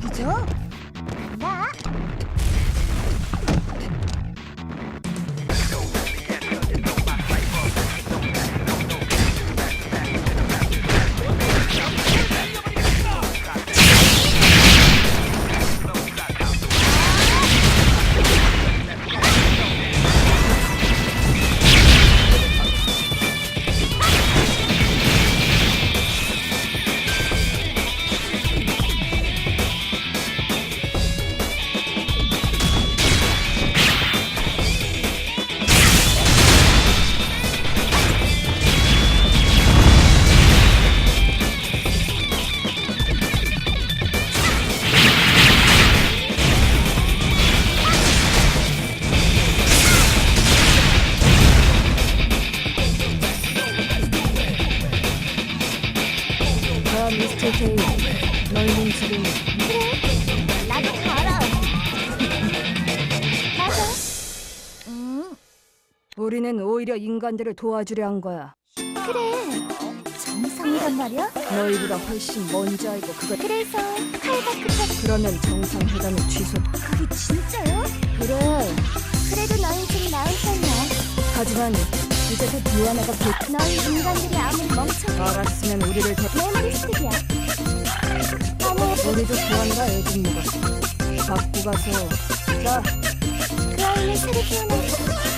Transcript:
쪽이죠? 그래, 나도 알아. 맞아. 음, 우리는 오히려 인간들을 도와주려 한 거야. 그래. 정상이란 말이야? 너희보다 훨씬 먼저 알고 그걸 그래서 칼과 끝까지 그러면 정상회담이 취소. 그게 진짜요? 그래. 그래도 너희 좀 나은 편이야. 하지만 이제서 디아나가 그 너희 인간들이 아무리 멍청해. 알았으면 우리를 더 메모리스트야. 아니, 우리도 애좀 먹었어. 갖고 가서 자 그 아이를 새로 태어난